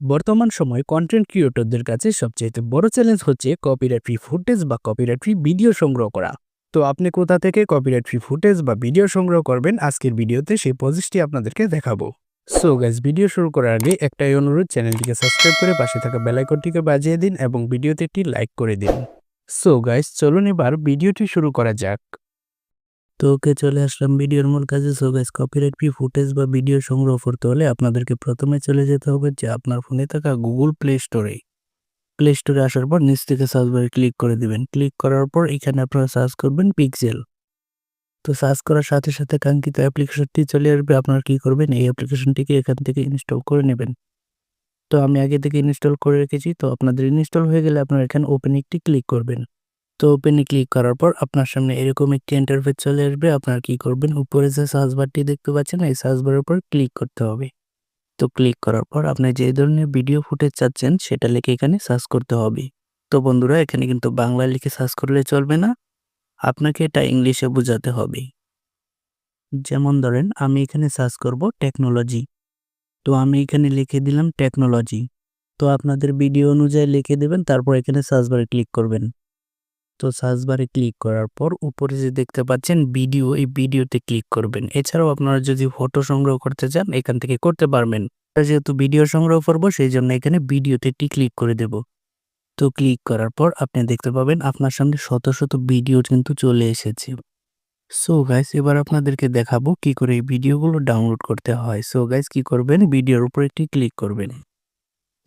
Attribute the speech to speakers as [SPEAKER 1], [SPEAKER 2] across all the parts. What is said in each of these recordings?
[SPEAKER 1] বর্তমান সময় কন্টেন্ট ক্রিয়েটরদের কাছে সবচেয়ে বড় চ্যালেঞ্জ হচ্ছে কপিরাইট ফ্রি ফুটেজ বা কপিরাইট ফ্রি ভিডিও সংগ্রহ করা। তো আপনি কোথা থেকে কপিরাইট ফ্রি ফুটেজ বা ভিডিও সংগ্রহ করবেন? আজকের ভিডিওতে সেই প্রসেসটি আপনাদেরকে দেখাবো। সো গাইজ ভিডিও শুরু করার আগে একটাই অনুরোধ চ্যানেলটিকে সাবস্ক্রাইব করে পাশে থাকা বেলাইকনটিকে বাজিয়ে দিন এবং ভিডিওতে একটি লাইক করে দিন। সো গাইজ চলুন এবার ভিডিওটি শুরু করা যাক। তো ওকে চলে আসলাম ভিডিওর মূল কাজে। So guys copyright free footage বা ভিডিও সংগ্রহ করতে হলে আপনাদেরকে প্রথমে চলে যেতে হবে যে আপনার ফোনে থাকা গুগল প্লে স্টোরে প্লে স্টোরে আসার পর নিচ থেকে সার্চ বারে ক্লিক করে দিবেন। ক্লিক করার পর এখানে আপনারা সার্চ করবেন পিক্সেল তো সার্চ করার সাথে সাথে কাঙ্ক্ষিত অ্যাপ্লিকেশনটি চলে আসবে। আপনারা কি করবেন? এই অ্যাপ্লিকেশনটিকে এখান থেকে ইনস্টল করে নেবেন। তো আমি আগে থেকে ইনস্টল করে রেখেছি। তো আপনাদের ইনস্টল হয়ে গেলে আপনারা এখানে ওপেন একটি ক্লিক করবেন। তো ওপেনে ক্লিক করার পর আপনার সামনে এরকম একটি ইন্টারফেস চলে আসবে। আপনার কি করবেন? উপরে যে সার্চ বারটি দেখতে পাচ্ছেন, এই সার্চ বারের উপর ক্লিক করতে হবে। তো ক্লিক করার পর আপনি যে ধরনের ভিডিও ফুটেজ চাচ্ছেন, সেটা লিখে এখানে সার্চ করতে হবে। তো বন্ধুরা, এখানে কিন্তু বাংলা লিখে সার্চ করলে চলবে না। আপনাকে এটা ইংলিশে বোঝাতে হবে। যেমন ধরেন, আমি এখানে সার্চ করব টেকনোলজি তো আমি এখানে লিখে দিলাম টেকনোলজি তো আপনাদের ভিডিও অনুযায়ী লিখে দেবেন, তারপর এখানে সার্চ বারে ক্লিক করবেন। তো সার্চ বারে ক্লিক করার পর উপরে যে দেখতে পাচ্ছেন ভিডিও এই ভিডিওতে ক্লিক করবেন। এছাড়াও আপনারা যদি ফটো সংগ্রহ করতে চান, এখান থেকে করতে পারবেন। যেহেতু ভিডিও সংগ্রহ করব সেই জন্য এখানে ভিডিওতে ক্লিক করে দেব। তো ক্লিক করার পর আপনি দেখতে পাবেন আপনার সামনে শত শত ভিডিও কিন্তু চলে এসেছে। সো গাইস এবার আপনাদেরকে দেখাবো কি করে এই ভিডিওগুলো ডাউনলোড করতে হয়। সো গাইস কি করবেন? ভিডিওর উপর একটি ক্লিক করবেন।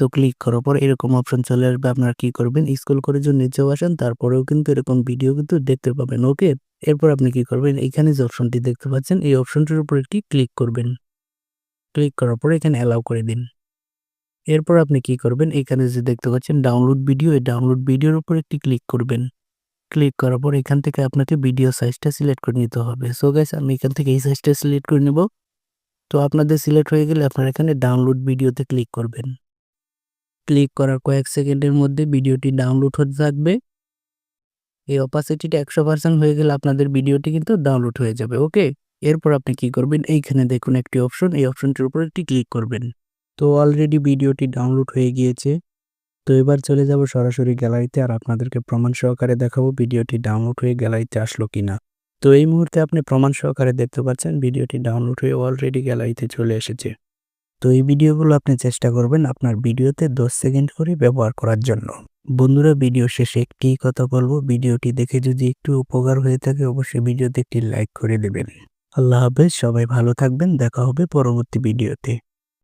[SPEAKER 1] তো ক্লিক করার পর এরকম অপশন চলে আসবে। আপনারা কি করবেন? স্কুল করে যদি নিচেও আসেন, তারপরেও কিন্তু এরকম ভিডিও কিন্তু দেখতে পাবেন ওকে এরপর আপনি কি করবেন? এখানে যে অপশনটি দেখতে পাচ্ছেন, এই অপশনটির উপর একটি ক্লিক করবেন। ক্লিক করার পর এখানে অ্যালাউ করে দিন। এরপর আপনি কি করবেন? এখানে যে দেখতে পাচ্ছেন ডাউনলোড ভিডিও এই ডাউনলোড ভিডিওর উপর একটি ক্লিক করবেন। ক্লিক করার পর এখান থেকে আপনাকে ভিডিও সাইজটা সিলেক্ট করে নিতে হবে। সো গাইস আমি এখান থেকে এই সাইজটা সিলেক্ট করে নেব। তো আপনাদের সিলেক্ট হয়ে গেলে আপনারা এখানে ডাউনলোড ভিডিওতে ক্লিক করবেন। ক্লিক করার কয়েক সেকেন্ডের মধ্যে ভিডিওটি ডাউনলোড হতে থাকবে। এই অপাসিটিটা একশো পার্সেন্ট হয়ে গেলে আপনাদের ভিডিওটি কিন্তু ডাউনলোড হয়ে যাবে, ওকে? এরপর আপনি কি করবেন? এইখানে দেখুন একটি অপশন, এই অপশনটির উপর একটি ক্লিক করবেন। তো অলরেডি ভিডিওটি ডাউনলোড হয়ে গিয়েছে। তো এবার চলে যাব সরাসরি গ্যালারিতে আর আপনাদেরকে প্রমাণ সহকারে দেখাবো ভিডিওটি ডাউনলোড হয়ে গ্যালারিতে আসলো কিনা। তো এই মুহূর্তে আপনি প্রমাণ সহকারে দেখতে পাচ্ছেন, ভিডিওটি ডাউনলোড হয়ে অলরেডি গ্যালারিতে চলে এসেছে। তো এই ভিডিওগুলো আপনি চেষ্টা করবেন আপনার ভিডিওতে দশ সেকেন্ড করে ব্যবহার করার জন্য। বন্ধুরা, ভিডিও শেষে একটি কথা বলব। ভিডিওটি দেখে যদি একটু উপকার হয়ে থাকে, অবশ্যই ভিডিওতে একটি লাইক করে দেবেন। আল্লাহ হাফেজ, সবাই ভালো থাকবেন। দেখা হবে পরবর্তী ভিডিওতে।